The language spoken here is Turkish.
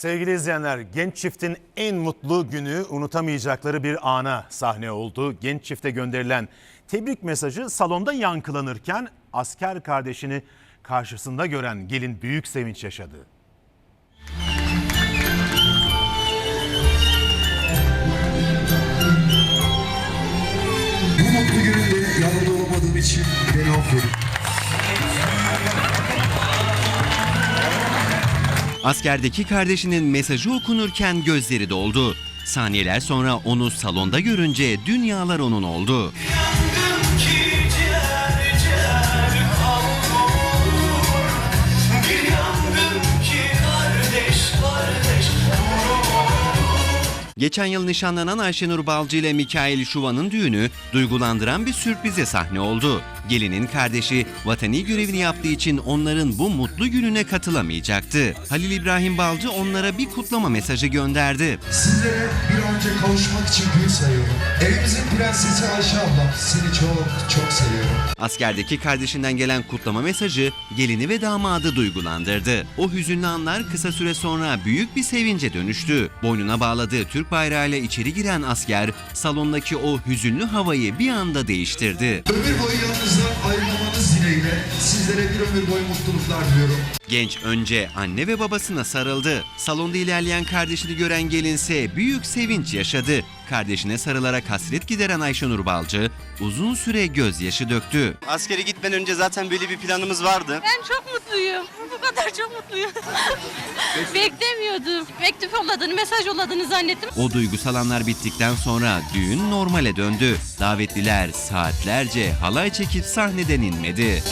Sevgili izleyenler, genç çiftin en mutlu günü unutamayacakları bir ana sahne oldu. Genç çifte gönderilen tebrik mesajı salonda yankılanırken asker kardeşini karşısında gören gelin büyük sevinç yaşadı. Bu mutlu gününde yanında olamadığım için beni affedin. Askerdeki kardeşinin mesajı okunurken gözleri doldu. Saniyeler sonra onu salonda görünce dünyalar onun oldu. Yandım Geçen yıl nişanlanan Ayşenur Balcı ile Mikail Şuva'nın düğünü duygulandıran bir sürprize sahne oldu. Gelinin kardeşi vatani görevini yaptığı için onların bu mutlu gününe katılamayacaktı. Halil İbrahim Balcı onlara bir kutlama mesajı gönderdi. Sizlere bir önce kavuşmak için gün sayıyorum. Evimizin prensesi Ayşe ablam seni çok çok seviyorum. Askerdeki kardeşinden gelen kutlama mesajı gelini ve damadı duygulandırdı. O hüzünlü anlar kısa süre sonra büyük bir sevince dönüştü. Boynuna bağladığı Türk bayrağıyla içeri giren asker salondaki o hüzünlü havayı bir anda değiştirdi. Ömür boyu yanınızdan ayrılmamanız dileğiyle sizlere bir ömür boyu mutluluklar diliyorum. Genç önce anne ve babasına sarıldı. Salonda ilerleyen kardeşini gören gelinse büyük sevinç yaşadı. Kardeşine sarılarak hasret gideren Ayşenur Balcı uzun süre gözyaşı döktü. Askere gitmeden önce zaten böyle bir planımız vardı. Ben çok mutluyum. Bu kadar çok mutluyum. Beklemiyordum. Mektup yolladığını, mesaj yolladığını zannettim. O duygusal anlar bittikten sonra düğün normale döndü. Davetliler saatlerce halay çekip sahneden inmedi.